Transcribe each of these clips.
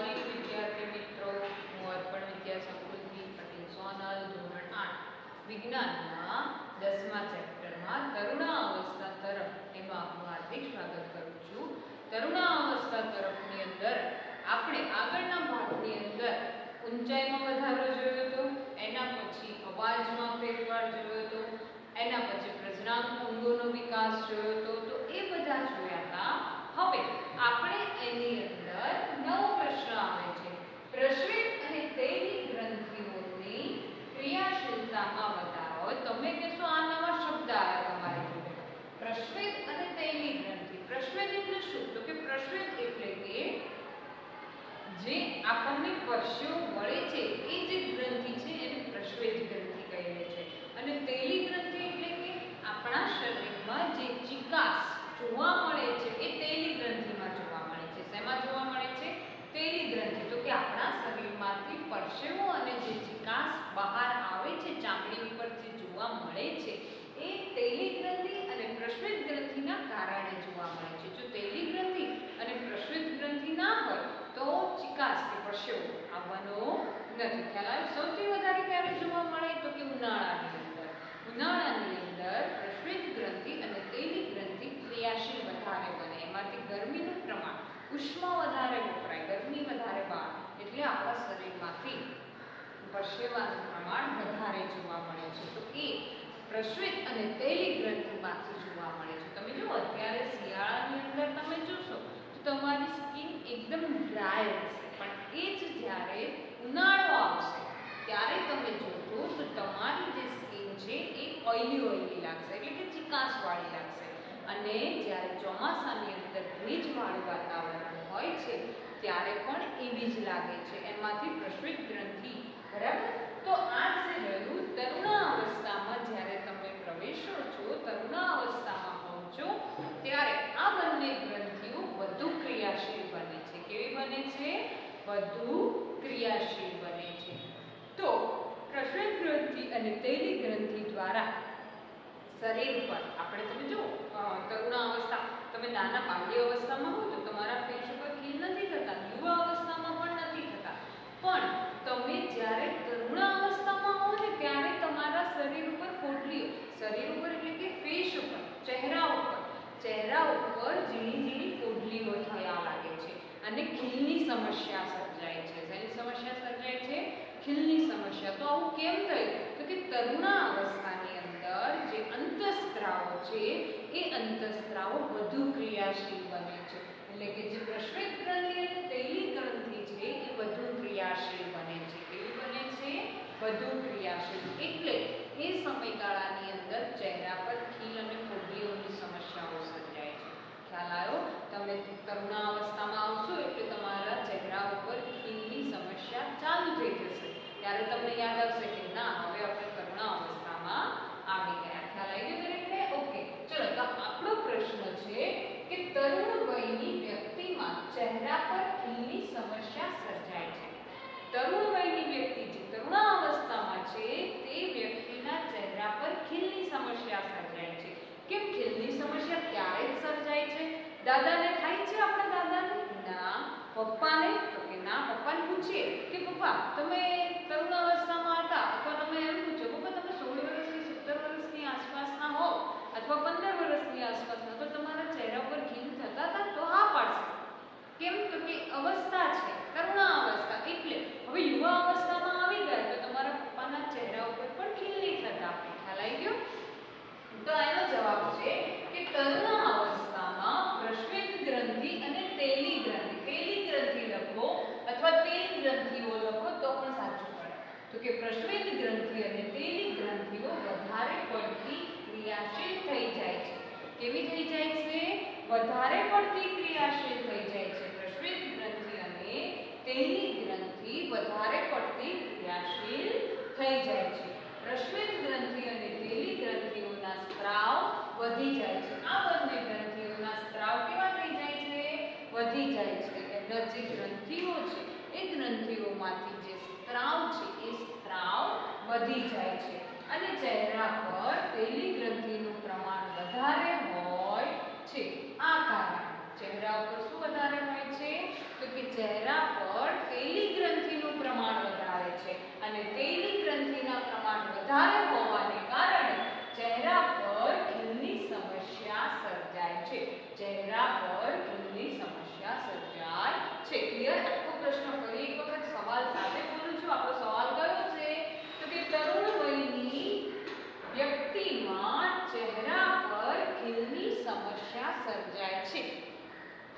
Morning વિદ્યાર્થી મિત્રો, હું અર્પણ વિદ્યા સંકુલથી પટેલ સોનલ, ધોરણ આઠ, વિજ્ઞાનના દસમા ચેપ્ટરમાં તરુણાવસ્થા તરફ એમાં હું હાર્દિક સ્વાગત કરું છું. તરુણાવસ્થા તરફની અંદર આપણે આગળના ભાગની અંદર ઊંચાઈમાં વધારો જોયો હતો એના પછી અવાજમાં ફેરફાર જોયો હતો એના પછી પ્રજનન અંગોનો વિકાસ જોયો હતો તો એ બધા જોયા હતા. હવે આપણે એની અંદર નવો પ્રશ્ન આવે છે પ્રશ્વિત અને તૈલી ગ્રંથિઓની ક્રિયાશીલતામાં વધારો તમે કહેશો આ નવા શબ્દ આવ્યા તમારી જોડે પ્રશ્વિત અને તૈલી ગ્રંથિ પ્રશ્વિત એટલે શું તો કે પ્રશ્વિત એટલે કે જે આપણને પરસેવો મળે છે એ જે ગ્રંથિ છે એને પ્રશ્વેત ગ્રંથિ કહીએ છે અને તૈલી ગ્રંથિ એટલે કે આપણા શરીરમાં જે ચિકાસ જોવા મળે છે એ તૈલી ગ્રંથિમાં જોવા મળે છે શેમાં જોવા મળે છે તૈલી ગ્રંથિ તો કે આપણા શરીરમાંથી પરસેવો અને જે ચિકાસ બહાર આવે છે ચામડી ઉપર જે જોવા મળે છે એ તૈલી ગ્રંથિ અને પ્રશ્વેત ગ્રંથિના કારણે જોવા મળે છે જો તૈલી ગ્રંથિ અને પ્રશ્વેત ગ્રંથિ ના હોય તો ચિકાસ કે પરસેવો આવવાનો નથી ખ્યાલ આવે સૌથી વધારે ક્યારે જોવા મળે તો કે ઉનાળાની અંદર ઉનાળાની અંદર પ્રશ્વેત ગ્રંથિ અને તૈલી ગ્રંથિ ક્રિયાશીલ વધારે બને એમાંથી ગરમીનું પ્રમાણ ઉષ્મા વધારે વપરાય, ગરમી વધારે બહાર એટલે આપણા શરીરમાંથી પરસેવાનું પ્રમાણ વધારે જોવા મળે છે. તો એ પ્રશ્વેત અને તેલી ગ્રંથિમાંથી જોવા મળે છે. તમે જો અત્યારે શિયાળાની અંદર તમે જોશો, તો તમારી સ્કિન એકદમ ડ્રાય હશે પણ એ જ જ્યારે ઉનાળો આવશે, ત્યારે તમે જોશો તો તમારી જે સ્કિન છે એ ઓઇલી ઓઇલી લાગશે, એટલે કે ચિકાસવાળી લાગશે. અને જ્યારે ચોમાસાની અંદર ભેજવાળું વાતાવરણ હોય છે, ત્યારે પણ એવી જ લાગે છે. એમાંથી પ્રશ્વિત ગ્રંથિ બરાબર તો આ જે રહ્યું તરુણાવસ્થામાં, જ્યારે તમે પ્રવેશો છો, તરુણાવસ્થામાં પહોંચો, ત્યારે આ બંને ગ્રંથિઓ વધુ ક્રિયાશીલ બને છે. કેવી બને છે? વધુ ક્રિયાશીલ બને છે. તો પ્રશ્વિક ગ્રંથિ અને તેલી ગ્રંથિ દ્વારા શરીર પર આપણે તમે જુઓ અ, તરુણાવસ્થા નાના પાંડી અવસ્થામાં હો તો તમારા ફેસ ઉપર ખીલ નથી થતા, યુવા અવસ્થામાં પણ નથી થતા. પણ તમે જ્યારે તરુણાવસ્થામાં હો ને ત્યારે તમારા શરીર ઉપર પોટલીઓ શરીર ઉપર એટલે કે ફેસ ઉપર, ચહેરા ઉપર ચહેરા ઉપર ઝીણી ઝીણી પોટલીઓ થયા લાગે છે અને ખીલની સમસ્યા સર્જાય છે. શેની સમસ્યા સર્જાય છે? ખીલની સમસ્યા. તો આવું કેમ થયું? તો કે તરુણા અવસ્થાની અંદર જે અંતસ્ત્રાવો છે, એ અંતસ્ત્રાવો વધુ ક્રિયાશીલ બને છે. એટલે કે જે પ્રશ્વેત ગ્રંથિ અને તૈલી ગ્રંથિ છે, એ વધુ ક્રિયાશીલ બને છે. કેવી બને છે? વધુ ક્રિયાશીલ. એટલે એ સમયગાળાની અંદર ચહેરા પર ખીલ અને ફોડલીઓની સમસ્યાઓ સર્જાય છે ખ્યાલ આવ્યો તમે તરુણાવસ્થામાં આવશો એટલે તમારા ચહેરા ઉપર ખીલની સમસ્યા ચાલુ થઈ જશે ત્યારે તમને યાદ આવશે કે ના હવે આપણે તરુણાવસ્થામાં આવી ગયા ખ્યાલ આવી ગયો દરેકને ઓકે ચલો તો આપણો પ્રશ્ન છે કે તરુણ વયની વ્યક્તિમાં ચહેરા પર ખીલની સમસ્યા સર્જાય છે તરુણ વયની વ્યક્તિ જે તરુણાવસ્થામાં છે તે વ્યક્તિના ચહેરા પર ખીલની સમસ્યા સર્જાય છે કેમ ખીલની સમસ્યા ક્યારે જ સર્જાય છે દાદાને થાય છે આપણા દાદાને? ના. પપ્પાને? તો કે ના, પપ્પાને પૂછીએ. કે પપ્પા, તમે તરુણ અવસ્થામાં હતા, અથવા તમે એમ પૂછો, પપ્પા, તમે સોળ વર્ષથી, સત્તર વર્ષની આસપાસના હો, અથવા પંદર વર્ષની આસપાસના તો તમારા ચહેરા પર ખીલ થતા હતા, તો હા પાડશે. કેમ? તો કે અવસ્થા છે. વધી જાય છે. અને ચહેરા પર પેલી ગ્રંથિનું પ્રમાણ વધારે હોય છે. આ કારણ ચહેરા પર શું વધારે હોય છે? તો કે ચહેરા પર પેલી ગ્રંથિનું પ્રમાણ વધારે છે. અને તેલી ગ્રંથિના પ્રમાણ વધારે હોવાને કારણે ચહેરા પર ખીલની સમસ્યા સર્જાય છે. ચહેરા પર સમસ્યા સર્જાય છે.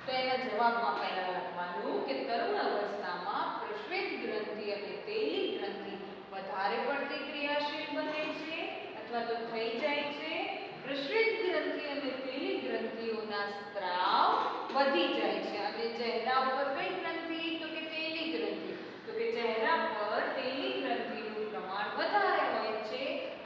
તો એના જવાબમાં પહેલા લખવાનું કે તરુણ અવસ્થામાં પ્રશ્વેત ગ્રંથિ અને તેલી ગ્રંથિ વધારે પડતી ક્રિયાશીલ બને છે અથવા તો થઈ જાય છે. પ્રશ્વેત ગ્રંથિ અને તેલી ગ્રંથિઓના સ્ત્રાવ વધી જાય છે. અને ચહેરા ઉપર કઈ ગ્રંથિ? તો કે તેલી ગ્રંથિ. તો કે ચહેરા પર તેલી ગ્રંથિનું પ્રમાણ વધારે હોય છે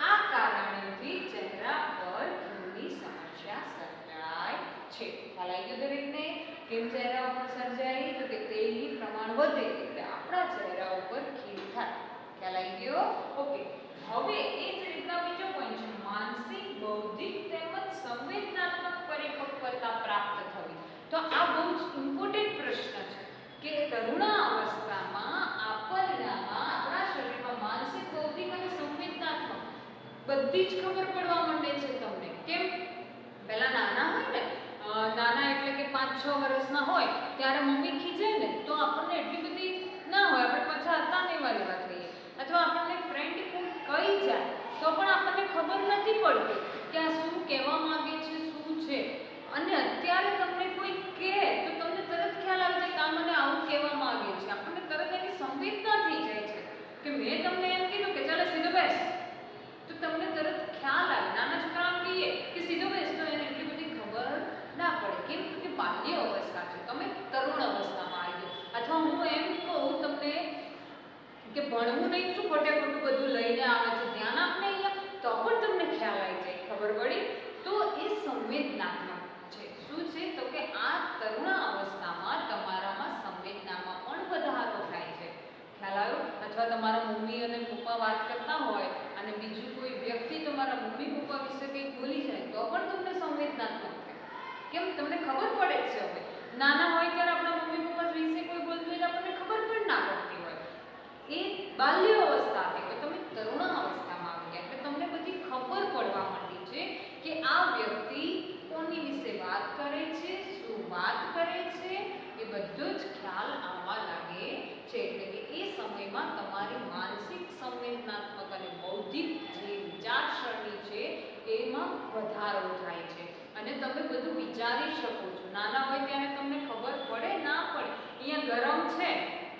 આ કારણેથી ચહેરા પર ખીલની સમસ્યા સર્જાય છે ખ્યાલ આવી ગયો દરેકને કેમ ચહેરા ઉપર સર્જાય તો કે તેલની પ્રમાણ વધે એટલે આપણા ચહેરા ઉપર ખીલ થાય ખ્યાલ આવી ગયો ઓકે હવે એ જ રીતના બીજો પોઈન્ટ છે. માનસિક, બૌદ્ધિક તેમજ સંવેદનાત્મક પરિપક્વતા પ્રાપ્ત થવી. તો આ બહુ જ ઇમ્પોર્ટન્ટ પ્રશ્ન છે કે તરુણા અવસ્થામાં આપણનામાં આપણા શરીરમાં માનસિક, બૌદ્ધિક અને સંવેદનાત્મક બધી જ ખબર પડવા માંડે છે તમને. કેમ? પહેલા નાના હોય ને નાના એટલે કે પાંચ, છ વર્ષના હોય, ત્યારે મમ્મી ખીજે ને, તો આપણને એટલી બધી ના હોય. આપણે પાછા હતા ને એવા વાત કહીએ અથવા આપણને કોઈ જાય તો પણ આપણને ખબર નથી પડતી કે આ શું કહેવા માંગે છે શું છે અને અત્યારે તમને કોઈ કહે તો તમને તરત ખ્યાલ આવે છે કે આ મને આવું કહેવા માંગે છે આપણને તરત એની સંવેદના થઈ જાય છે કે મેં તમને એમ કીધું કે ચાલો સીધો બેસ તો તમને તરત ખ્યાલ આવે નાના છોકરાઓને કહીએ કે સીધો બેસ તો એને એટલી બધી ખબર ના પડે કેમ તો કે બાલ્ય અવસ્થા છે તમે તરુણ અવસ્થામાં આવી ગયો અથવા હું એમ કહું તમને કે ભણવું નહીં શું ખોટે ખોટું બધું લઈને આવે છે? ધ્યાન આપને અહીંયા? તો પણ તમને ખ્યાલ આવી જાય. ખબર પડી? તો એ સંવેદનાત્મક છે. શું છે? તો કે આ તરુણા અવસ્થામાં તમારામાં સંવેદનામાં પણ વધારો થાય છે. ખ્યાલ આવ્યો? અથવા તમારા મમ્મી અને પપ્પા વાત કરતા હોય અને બીજું કોઈ વ્યક્તિ તમારા મમ્મી પપ્પા વિશે કંઈક બોલી જાય, તો પણ તમને સંવેદનાત્મક થાય. કેમ? તમને ખબર પડે જ છે હવે. નાના હોય ત્યારે આપણા મમ્મી પપ્પા વિશે કોઈ બોલતું હોય તો આપણને ખબર પણ ના પડતી હોય એ બાલ્ય અવસ્થા કે તમે તરુણ અવસ્થામાં આવી ગયા, એટલે તમને બધી ખબર પડવા માંડી છે કે આ વ્યક્તિ કોની વિશે વાત કરે છે, શું વાત કરે છે, એ બધો જ ખ્યાલ આવવા લાગે છે. એટલે કે એ સમયમાં તમારી માનસિક સંવેદનાત્મક અને બૌદ્ધિક જે વિચારસરણી છે, એમાં વધારો થાય છે. અને તમે બધું વિચારી શકો છો. નાના હોય ત્યારે તમને ખબર પડે, ના પડે. અહીંયા ગરમ છે.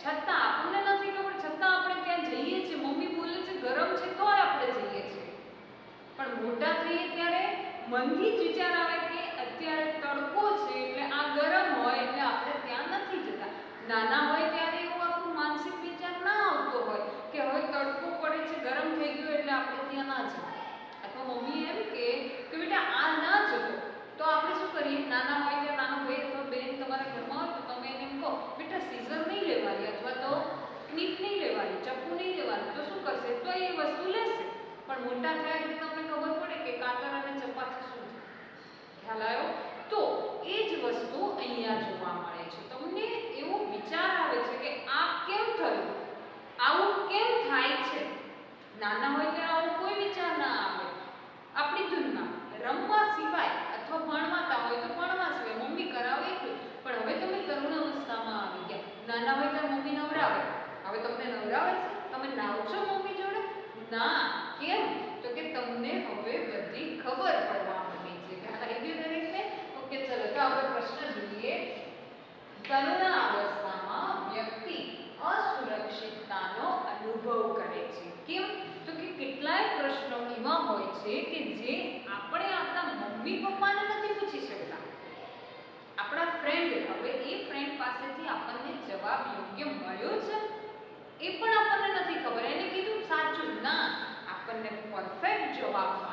છતાં આપણને નથી ખબર છતાં આપણે ત્યાં જઈએ છીએ, મમ્મી બોલે છે, ગરમ છે, તોય આપણે જઈએ છીએ. પણ મોટા થઈએ ત્યારે મનથી જ વિચાર આવે કે અત્યારે તડકો છે, એટલે આ ગરમ હોય, એટલે આપણે ત્યાં નથી જતા. નાના હોય ત્યારે એવું આપણું માનસિક વિચાર ના આવતો હોય કે હવે તડકો પડે છે, ગરમ થઈ ગયું, એટલે આપણે ત્યાં ના જઈએ. અથવા મમ્મી એમ કે બેટા, આ ના જતો તો આપણે શું કરીએ? નાના હોય ત્યારે નાનો ભાઈ અથવા બેન તમારા ઘરમાં હોય તો તમે એને એમ કહો બેટા સીઝર નહીં લેવાની અથવા તો ક્લિપ નહીં લેવાની ચપ્પુ નહીં લેવાનું તો શું કરશે તો એ વસ્તુ લેશે પણ મોટા થયા એટલે તમને ખબર પડે કે કાતર અને ચપ્પાથી શું છે ખ્યાલ આવ્યો તો એ જ વસ્તુ અહીંયા જોવા મળે છે તમને એવો વિચાર આવે છે કે આ કેમ થયું આવું કેમ થાય છે નાના હોય ત્યારે આવો કોઈ વિચાર ના આવે આપણી ધૂનમાં રમવા સિવાય અથવા ભણવાતા હોય તો ભણવા સિવાય મમ્મી કરાવે એટલું પણ હવે તમે તરુણ અવસ્થામાં આવી ગયા નાના હોય ત્યારે મમ્મી નવરાવે હવે તમને નવરાવે છે તમે નાવ છો મમ્મી જોડે ના કેમ તો કે તમને હવે બધી ખબર પડવા માંડી છે. ગયું દરેકને ઓકે ચલો, તો આપણે પ્રશ્ન જોઈએ. તરુણ અવસ્થામાં વ્યક્તિ અસુરક્ષિતતાનો અનુભવ કરે છે. કેમ? તો કે કેટલાય પ્રશ્નો એવા હોય છે કે જે આપણે આપણા મમ્મી પપ્પાને નથી પૂછી શકતા. આપણા ફ્રેન્ડ હવે એ ફ્રેન્ડ પાસેથી આપણને જવાબ યોગ્ય મળ્યો છે? એ પણ આપણને નથી ખબર. એને કીધું, સાચું, ના. આપણને પરફેક્ટ જવાબ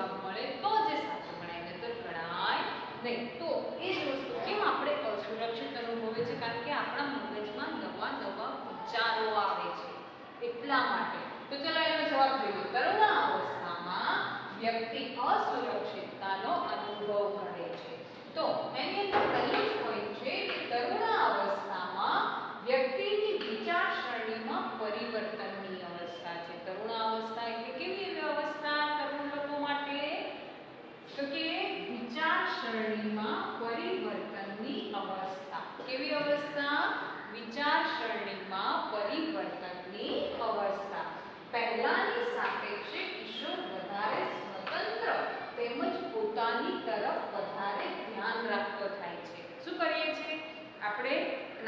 જવાબ મળે તો જે સાચું ગણાય નહીં તો ગણાય નહીં. તો એ જ વસ્તુ કેમ આપણે અસુરક્ષિત અનુભવે છે? કારણ કે આપણા મગજમાં નવા નવા વિચારો આવે છે એટલા માટે. તો ચલો એનો જવાબ જોઈએ. તરુણ અવસ્થામાં વ્યક્તિ અસુરક્ષિતતાનો અનુભવ કરે છે. તો એની અંદર પહેલું જ point છે કે તરુણ અવસ્થામાં વ્યક્તિની વિચારસરણીમાં પરિવર્તનની અવસ્થા છે તરુણ અવસ્થા એટલે કેવી એવી અવસ્થા તરુણ લોકો માટે તો કે વિચાર વિચારસરણીમાં પરિવર્તનની અવસ્થા કેવી અવસ્થા વિચારસરણીમાં પરિવર્તનની અવસ્થા પહેલાની સાપેક્ષે કિશોર વધારે સ્વતંત્ર તેમજ પોતાની તરફ વધારે ધ્યાન રાખતો થાય છે શું કરીએ છીએ આપણે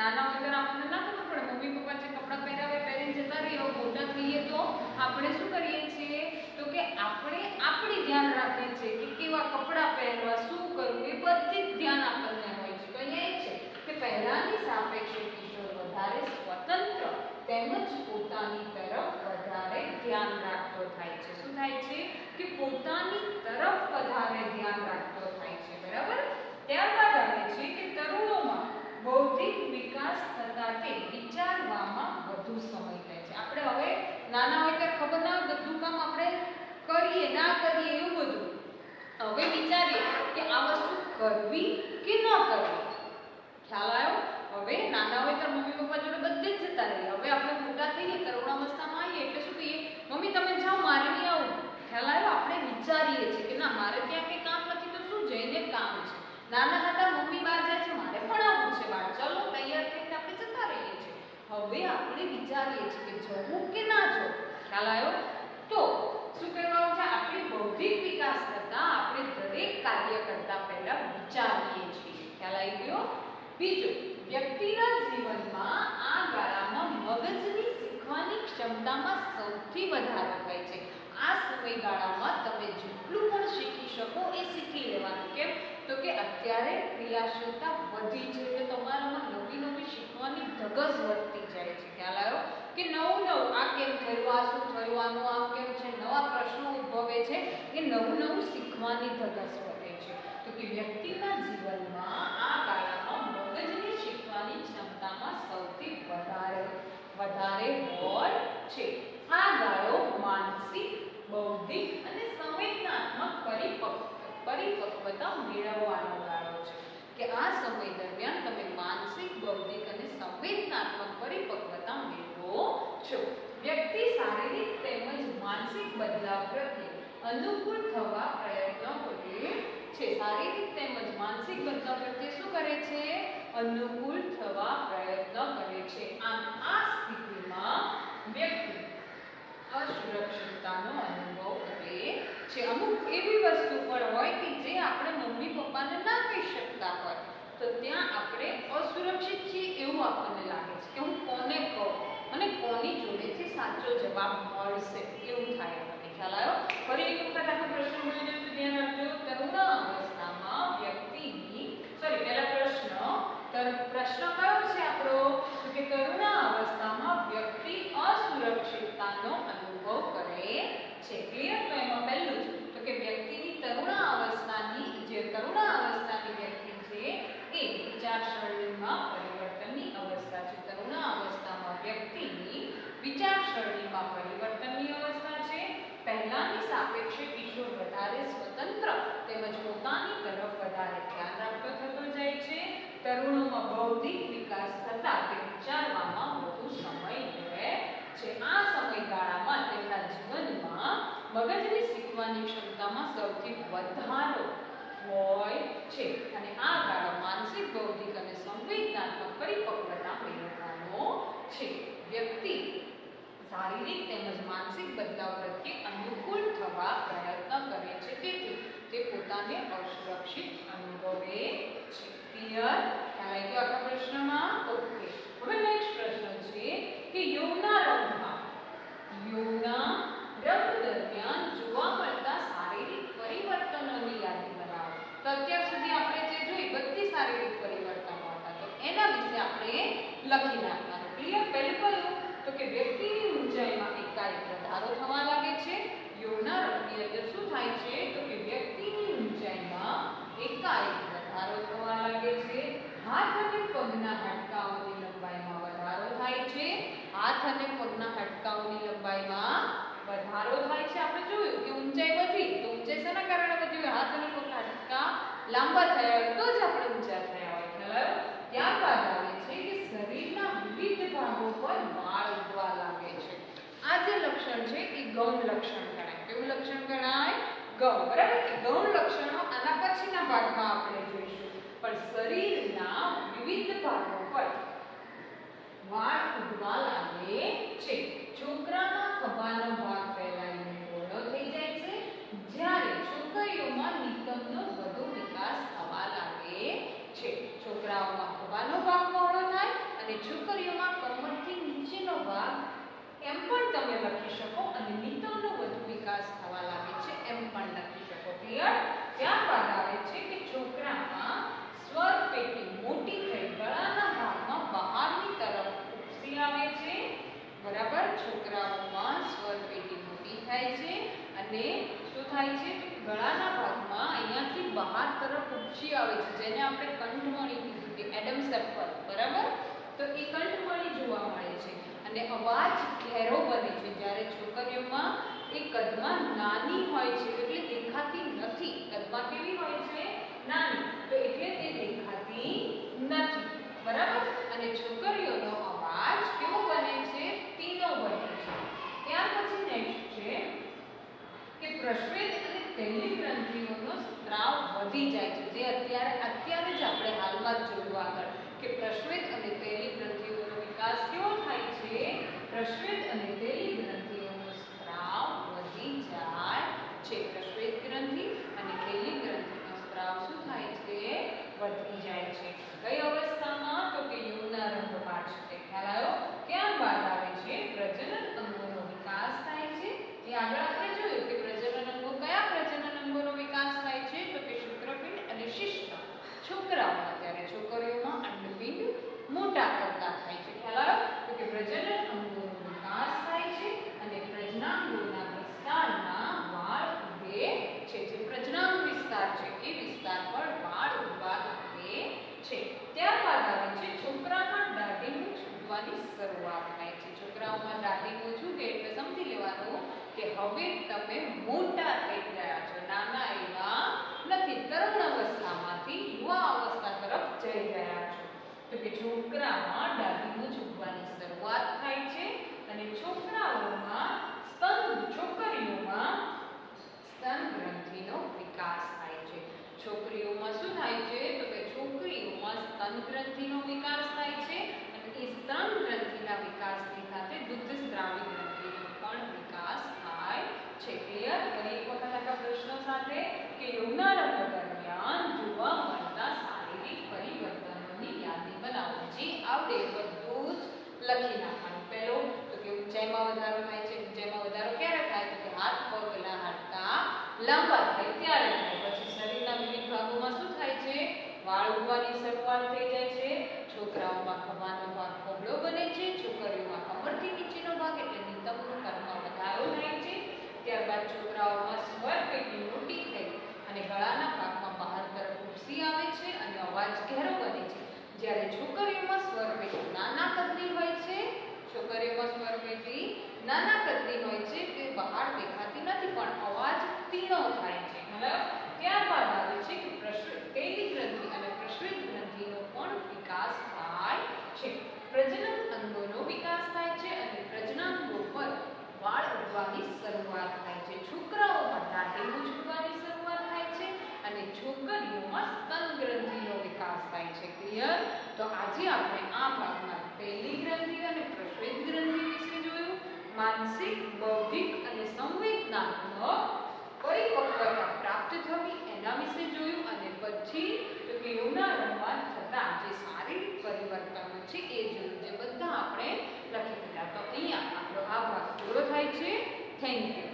નાના હોય ત્યારે આપણને ના ખબર પડે. મમ્મી પપ્પા જે કપડાં પહેરાવે, પહેરીને જતા રહીએ મોટા થઈએ તો આપણે શું કરીએ છીએ? તો કે આપણે આપણે ધ્યાન રાખીએ છીએ કે કેવા કપડાં પહેરવા, શું કરવું, એ બધી જ ધ્યાન આપણને હોય છે. તો અહીંયા એ છે કે પહેલાની સાપેક્ષે કિશોર વધારે સ્વતંત્ર તેમજ પોતાની તરફ વધારે ધ્યાન રાખતો થાય છે. શું થાય છે? કે પોતાની તરફ વધારે ધ્યાન રાખતો થાય છે બરાબર ત્યારબાદ આવે છે કે તરુણોમાં બૌદ્ધિક વિકાસ થતા તે વિચારવામાં વધુ સમય લે છે આપણે હવે નાના હોય ત્યારે ખબર ના હોય બધું કામ આપણે કરીએ ના કરીએ એવું બધું હવે વિચારીએ કે આ વસ્તુ કરવી કે ન કરવી ખ્યાલ આવ્યો હવે નાના હોય ત્યારે મમ્મી પપ્પા જોડે બધે જ જતા રહીએ હવે આપણે મોટા થઈએ તરુણાવસ્થામાં આવીએ એટલે શું કહીએ મમ્મી તમે જાઓ મારે નહીં આવું ખ્યાલ આવ્યો આપણે વિચારીએ છીએ કે ના મારે ત્યાં કંઈ કામ નથી તો શું જઈને કામ છે નાના હતા મમ્મી બહાર જાય છે મારે પણ આવવું છે બહાર ચલો તૈયાર થઈને આપણે જતા રહીએ છીએ હવે આપણે વિચારીએ છીએ કે જવું કે ના જવું ખ્યાલ આવ્યો તો શું કહેવાનું છે? આપણે બૌદ્ધિક વિકાસ કરતા આપણે દરેક કાર્ય કરતા પહેલા વિચારીએ છીએ. ખ્યાલ આવી ગયો? બીજું, વ્યક્તિના જીવનમાં આ ગાળામાં મગજની શીખવાની ક્ષમતામાં સૌથી વધારો થાય છે. આ સમયગાળામાં તમે જેટલું પણ શીખી શકો એ શીખી લેવાનું. કેમ? તો કે અત્યારે ક્રિયાશીલતા વધી છે, એટલે તમારામાં નવી નવી શીખવાની ધગસ વધતી જાય છે. ખ્યાલ આવ્યો? કે નવું નવું, આ કેમ થયું, આ શું થયું, આનું આમ કેમ છે? નવા પ્રશ્નો ઉદ્ભવે છે એ નવું નવું શીખવાની ધગસ વધે છે તો કે વ્યક્તિના જીવનમાં આ ગાળામાં મગજની શીખવાની ક્ષમતામાં સૌથી વધારે વધારે હોય છે આ ગાળો માનસિક બૌદ્ધિક અને સંવેદનાત્મક પરિપક્વ પરિપક્વતા મેળવવાનો ગાળો છે કે આ સમય દરમિયાન તમે માનસિક બૌદ્ધિક અને સંવેદનાત્મક પરિપક્વતા મેળવો છો વ્યક્તિ શારીરિક તેમજ માનસિક બદલાવ પ્રત્યે અનુકૂળ થવા પ્રયત્ન કરે છે. શારીરિક તેમજ માનસિક બદલાવ પ્રત્યે શું કરે છે? અનુકૂળ થવા પ્રયત્ન કરે છે. આમ આ સ્થિતિમાં વ્યક્તિ અસુરક્ષિતતાનો અનુભવ કરે છે. અમુક એવી વસ્તુ પણ હોય કે જે આપણે મમ્મી પપ્પાને ના કહી શકતા હોય. તો ત્યાં આપણે અસુરક્ષિત છીએ એવું આપણને લાગે છે કે હું કોને કહું? અને કોની જોડેથી સાચો જવાબ મળશે? એવું થાય આપણને ખ્યાલ આવ્યો ફરી એક વખત આપણે પ્રશ્ન બોલી દઉં તો ધ્યાન રાખજો તરુણા અવસ્થામાં વ્યક્તિની સોરી પહેલા પ્રશ્ન તર પ્રશ્ન કયો છે આપણો તો કે તરુણા અવસ્થામાં વ્યક્તિ અસુરક્ષિતતાનો અનુભવ કરે છે ક્લિયર તો એમાં પહેલું જ તો કે વ્યક્તિની તરુણા અવસ્થાની જે તરુણા અવસ્થાની વ્યક્તિ છે એ વિચારસરણીમાં પરિવર્તનની અવસ્થા છે તરુણા અવસ્થામાં વ્યક્તિની વિચારસરણીમાં પરિવર્તનની અવસ્થા છે પહેલાની સાપેક્ષે કિશોર વધારે સ્વતંત્ર તેમજ પોતાની તરફ વધારે ધ્યાન રાખતો થતો જાય છે તરુણોમાં બૌદ્ધિક વિકાસ થતા તે વિચારવામાં વધુ સમય લે છે આ સમયગાળામાં તેમના જીવનમાં શીખવાની ક્ષમતામાં સૌથી વધારો હોય છે. અને આ ગાળો માનસિક, બૌદ્ધિક અને સંવેદનાત્મક પરિપક્વતા મેળવવાનો છે. વ્યક્તિ શારીરિક તેમજ માનસિક બદલાવ પ્રત્યે અનુકૂળ થવા પ્રયત્ન કરે છે. તેથી તે પોતાને અસુરક્ષિત અનુભવે છે. ક્લિયર ખ્યાલ આવી ગયો આખા પ્રશ્નમાં? ઓકે લાંબા થયા હોય તો જ આપણે ઊંચા થયા હોય. ખ્યાલ ત્યારબાદ આવે છે કે શરીરના વિવિધ ભાગો પર માળ ઉગવા લાગે છે. આ જે લક્ષણ છે એ ગૌણ લક્ષણ ગણાય. કેવું લક્ષણ ગણાય? ગૌણ. બરાબર? ગૌણ લક્ષણો આના પછીના ભાગમાં આપણે જોઈશું. જાય છે અને શું થાય છે ગળાના ભાગમાં અહીંયાથી બહાર તરફ ઉપસી આવે છે, જેને આપણે કંઠમણી કીધું કે એડમ સર્કલ, બરાબર? તો એ કંઠમણી જોવા મળે છે અને અવાજ ઘેરો બને છે. જ્યારે છોકરીઓમાં એ કદમાં નાની હોય છે, એટલે દેખાતી નથી. કદમાં કેવી હોય છે? નાની. તો એટલે તે દેખાતી નથી. બરાબર? અને છોકરીઓનો અવાજ કેવો બને છે? તીનો બને છે. ત્યાર પછી નેક્સ્ટ છે કે પ્રશ્વેત અને તૈલી ગ્રંથિઓનો સ્ત્રાવ વધી જાય છે. જે અત્યારે અત્યારે જ આપણે હાલમાં જ જોયું આગળ કે પ્રશ્વેત અને તૈલી ગ્રંથિઓનો વિકાસ કેવો થાય છે? પ્રશ્વેત અને તૈલી ગ્રંથિઓનો સ્ત્રાવ વધી જાય છે. પ્રશ્વેત ગ્રંથિ અને તૈલી ગ્રંથિનો સ્ત્રાવ શું થાય છે? વધી જાય છે. કઈ અવસ્થામાં? તો કે યુવના રંગમાં છે. ખ્યાલ આવ્યો? ગ્રંથિનો વિકાસ થાય છે અને એ સ્તન ગ્રંથિના વિકાસની સાથે દુગ્ધ ગ્રંથિનો પણ વિકાસ થાય છે. ક્લિયર ફરી એક વખત આપણા પ્રશ્નો સાથે કે યોગના રંગો દરમિયાન જોવા મળતા શારીરિક પરિવર્તનોની યાદી બનાવો. જે આવડે બધું જ લખી નાખવાનું. પહેલો, તો કે ઊંચાઈમાં વધારો થાય માનસિક, બૌદ્ધિક અને સંવેદનાત્મક પરિપક્વતા પ્રાપ્ત થવી એના વિશે જોયું અને પછી તો કે યોના રમવાન થતાં જે શારીરિક પરિવર્તનો છે એ જોયું. જે બધા આપણે લખી દીધા. તો અહીંયા આપણો આ ભાગ પૂરો થાય છે. Thank you